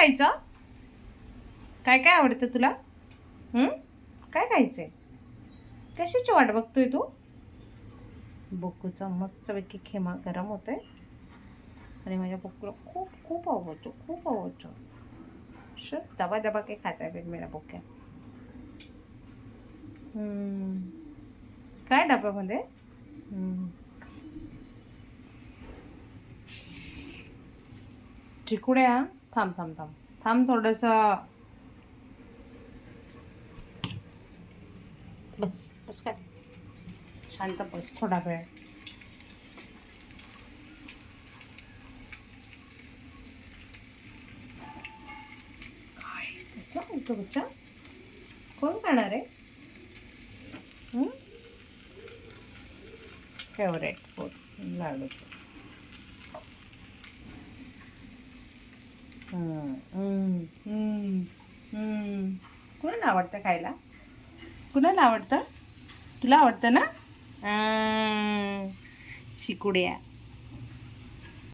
खायचं? काय काय आवडतं तुला? काय काय खायचंय? कशाची वाट बघतोय तू? बोकूचा मस्तपैकी खेमा गरम होतोय. आणि माझ्या बोकूला खूप खूप आवडतो खूप आवडतो. श दबा दबा काही खाता है फिर मेरा काय डब्यामध्ये? चिकुड्या. थांब थांब थांब. थांब थोडस. बस बस काय? शांत बस थोडा वेळ. काय? कसला बोलतो बच्चा? कोण खाणार आहे? फेवरेट फूड लाडूचं. कुणाला आवडतं खायला? कुणाला आवडतं? तुला आवडतं ना? अं, चिकुड्या.